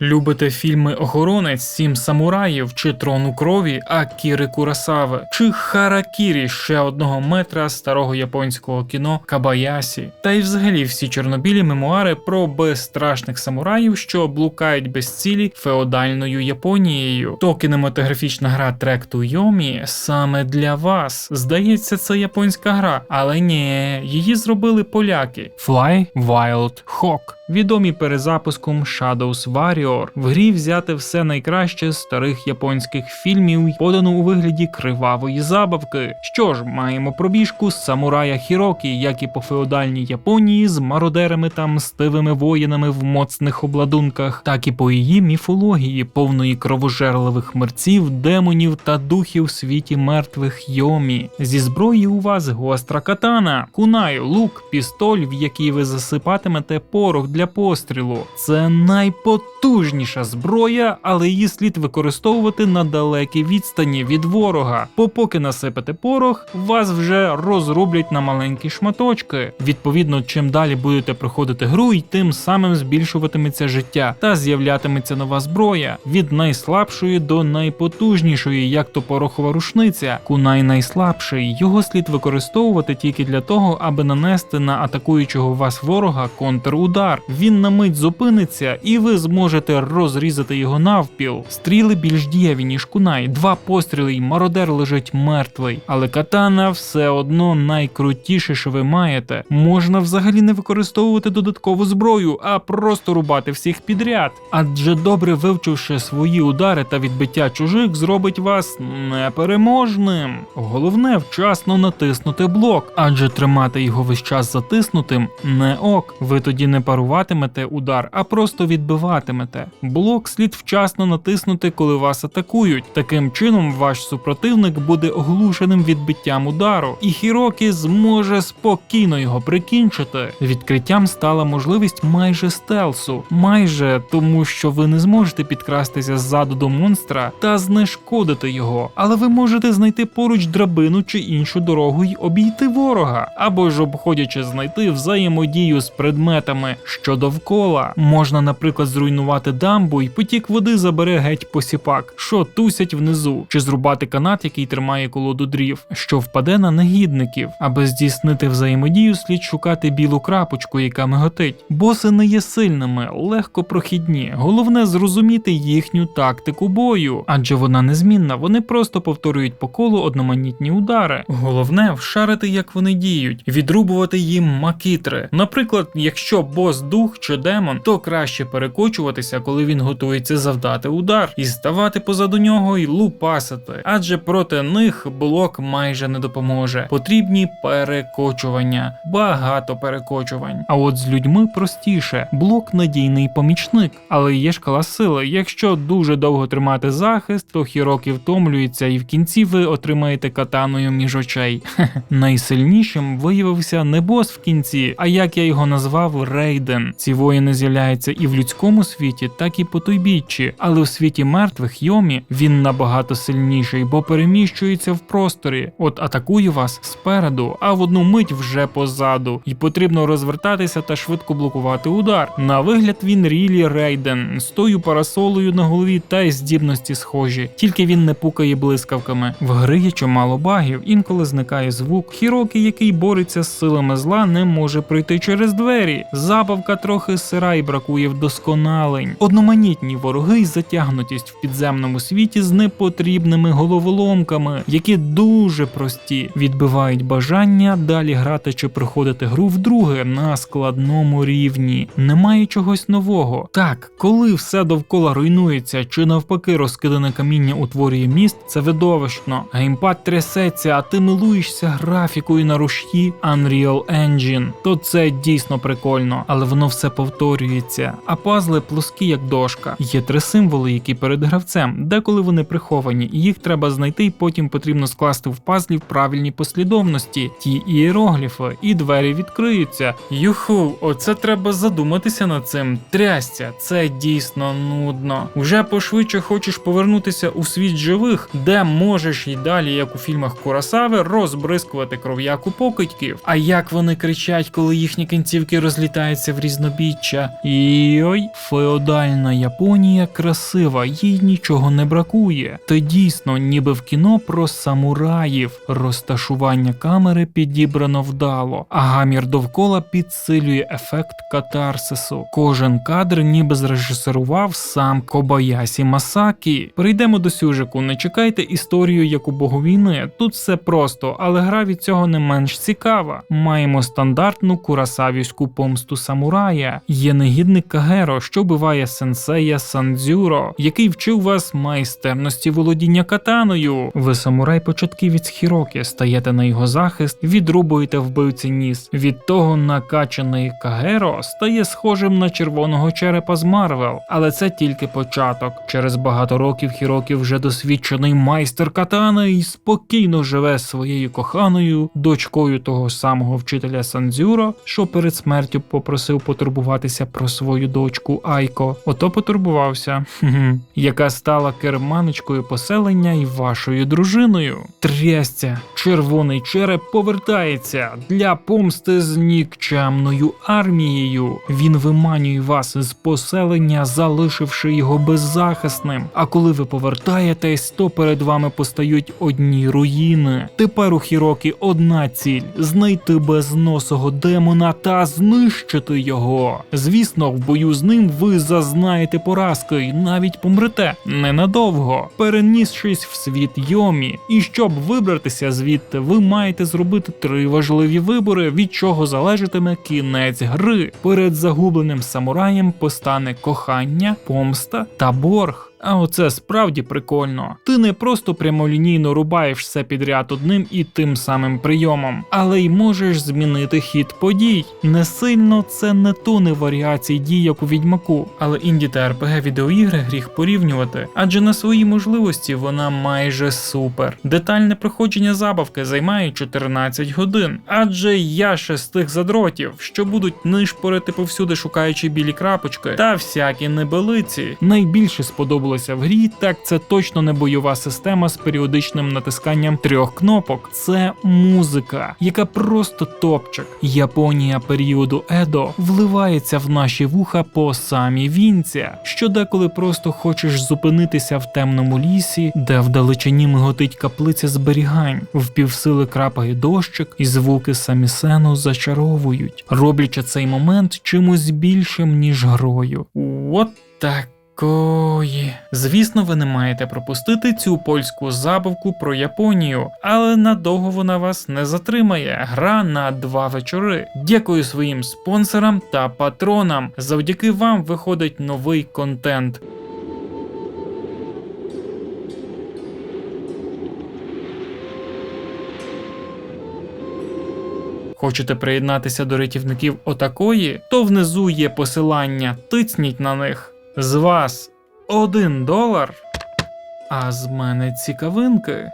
Любите фільми Охоронець, Сім самураїв чи Трон у крові Акіри Курасави, чи Харакірі ще одного метра старого японського кіно Кабаясі, та й взагалі всі чорнобілі мемуари про безстрашних самураїв, що блукають без цілі феодальною Японією. То кінематографічна гра Трек ту Йомі саме для вас. Здається, це японська гра, але ні, її зробили поляки. Fly Wild Hawk. Відомі перезапуском Shadows Warrior. В грі взяти все найкраще з старих японських фільмів, подано у вигляді кривавої забавки. Що ж, маємо пробіжку з самурая Хірокі, як і по феодальній Японії, з мародерами та мстивими воїнами в моцних обладунках, так і по її міфології, повної кровожерливих мерців, демонів та духів в світі мертвих Йомі. Зі зброї у вас гостра катана, кунай, лук, пістоль, в який ви засипатимете порох для пострілу. Це найпотужніша зброя, але її слід використовувати на далекій відстані від ворога. Бо поки насипете порох, вас вже розроблять на маленькі шматочки. Відповідно, чим далі будете проходити гру, і тим самим збільшуватиметься життя та з'являтиметься нова зброя від найслабшої до найпотужнішої, як то порохова рушниця. Кунай найслабший. Його слід використовувати тільки для того, аби нанести на атакуючого вас ворога контрудар. Він на мить зупиниться, і ви зможете розрізати його навпіл. Стріли більш дієві, ніж кунай. Два постріли, і мародер лежить мертвий. Але катана все одно найкрутіше, що ви маєте. Можна взагалі не використовувати додаткову зброю, а просто рубати всіх підряд. Адже добре вивчивши свої удари та відбиття чужих, зробить вас непереможним. Головне вчасно натиснути блок, адже тримати його весь час затиснутим не ок. Ви тоді не паруватимете удар, а просто відбиватимете. Блок слід вчасно натиснути, коли вас атакують. Таким чином, ваш супротивник буде оглушеним відбиттям удару, і Хірокі зможе спокійно його прикінчити. Відкриттям стала можливість майже стелсу, майже тому, що ви не зможете підкрастися ззаду до монстра та знешкодити його, але ви можете знайти поруч драбину чи іншу дорогу й обійти ворога, або ж обходячи знайти взаємодію з предметами, що довкола. Можна, наприклад, зруйнувати дамбу і потік води забере геть посіпак, що тусять внизу, чи зрубати канат, який тримає колоду дрів, що впаде на негідників. Аби здійснити взаємодію, слід шукати білу крапочку, яка миготить. Боси не є сильними, легко прохідні. Головне зрозуміти їхню тактику бою, адже вона незмінна. Вони просто повторюють по колу одноманітні удари. Головне вшарити, як вони діють, відрубувати їм макітри. Наприклад, якщо бос дух чи демон, то краще перекочуватися, коли він готується завдати удар, і ставати позаду нього і лупасити, адже проти них блок майже не допоможе. Потрібні перекочування, багато перекочувань. А от з людьми простіше. Блок надійний помічник, але є шкала сили. Якщо дуже довго тримати захист, то хірокі втомлюється, і в кінці ви отримаєте катаною між очей. Найсильнішим виявився не бос в кінці, а як я його назвав Рейден. Ці воїни з'являються і в людському світі, так і по тойбіччі, але в світі мертвих Йомі він набагато сильніший, бо переміщується в просторі. От атакує вас спереду, а в одну мить вже позаду, і потрібно розвертатися та швидко блокувати удар. На вигляд він Рілі Рейден з тою парасолою на голові та й здібності схожі, тільки він не пукає блискавками. В гри є чимало багів, інколи зникає звук. Хірокі, який бореться з силами зла, не може пройти через двері. Забавка трохи сира і бракує вдосконалень. Одноманітні вороги й затягнутість в підземному світі з непотрібними головоломками, які дуже прості, відбивають бажання далі грати чи проходити гру вдруге на складному рівні. Немає чогось нового. Так, коли все довкола руйнується, чи навпаки розкидане каміння утворює міст, це видовищно. Геймпад трясеться, а ти милуєшся графікою на рушті Unreal Engine, то це дійсно прикольно, але воно все повторюється. А пазли плоскі як дошка. Є три символи, які перед гравцем, деколи вони приховані, і їх треба знайти, і потім потрібно скласти в пазлі в правильній послідовності. Ті іерогліфи, і двері відкриються. Юху, оце треба задуматися над цим. Трясця, це дійсно нудно. Уже пошвидше хочеш повернутися у світ живих, де можеш і далі, як у фільмах Курасави, розбризкувати кров'яку покидьків. А як вони кричать, коли їхні кінцівки розлітаються в різнобіччя? І ой, феодальна Японія красива, їй нічого не бракує. Та дійсно, ніби в кіно про самураїв. Розташування камери підібрано вдало, а гамір довкола підсилює ефект катарсису. Кожен кадр ніби зрежисерував сам Кобаясі Масакі. Перейдемо до сюжику. Не чекайте історію як у богу війни. Тут все просто, але гра від цього не менш цікава. Маємо стандартну курасавівську помсту самурая. Є негідник Кагеро, що биває сенсея Сандзюро, який вчив вас майстерності володіння катаною. Ви самурай початківець Хірокі, стаєте на його захист, відрубуєте вбивці ніс. Від того накачаний Кагеро стає схожим на червоного черепа з Марвел, але це тільки початок. Через багато років Хірокі вже досвідчений майстер катани і спокійно живе своєю коханою, дочкою того самого вчителя Сандзюро, що перед смертю попросив потурбуватися про свою дочку Айко. Ото потурбувався, яка стала керманичкою поселення і вашою дружиною. Трястя, червоний череп повертається для помсти з нікчемною армією. Він виманює вас з поселення, залишивши його беззахисним. А коли ви повертаєтесь, то перед вами постають одні руїни. Тепер у Хірокі одна ціль знайти безносого демона та знищити його. Звісно, в бою з ним ви зазнаєте поразки і навіть помрете ненадовго, перенісшись в світ Йомі. І щоб вибратися звідти, ви маєте зробити три важливі вибори, від чого залежатиме кінець гри. Перед загубленим самураєм постане кохання, помста та борг. А оце справді прикольно. Ти не просто прямолінійно рубаєш все підряд одним і тим самим прийомом, але й можеш змінити хід подій. Не сильно це не тони варіацій дій, як у відьмаку, але інді та РПГ відеоігри гріх порівнювати, адже на свої можливості вона майже супер. Детальне проходження забавки займає 14 годин, адже я ще з тих задротів, що будуть нишпорити повсюди, шукаючи білі крапочки та всякі небелиці. Найбільше сподобалося в грі, так це точно не бойова система з періодичним натисканням трьох кнопок. Це музика, яка просто топчик. Японія періоду Едо вливається в наші вуха по самі вінця, що деколи просто хочеш зупинитися в темному лісі, де вдалечині миготить каплиця зберігань, впівсили крапає дощик, і звуки самісену зачаровують, роблячи цей момент чимось більшим ніж грою. От так. Такої. Звісно, ви не маєте пропустити цю польську забавку про Японію, але надовго вона вас не затримає. Гра на два вечори. Дякую своїм спонсорам та патронам. Завдяки вам виходить новий контент. Хочете приєднатися до рятівників отакої? То внизу є посилання, тицніть на них. З вас один долар, а з мене цікавинки.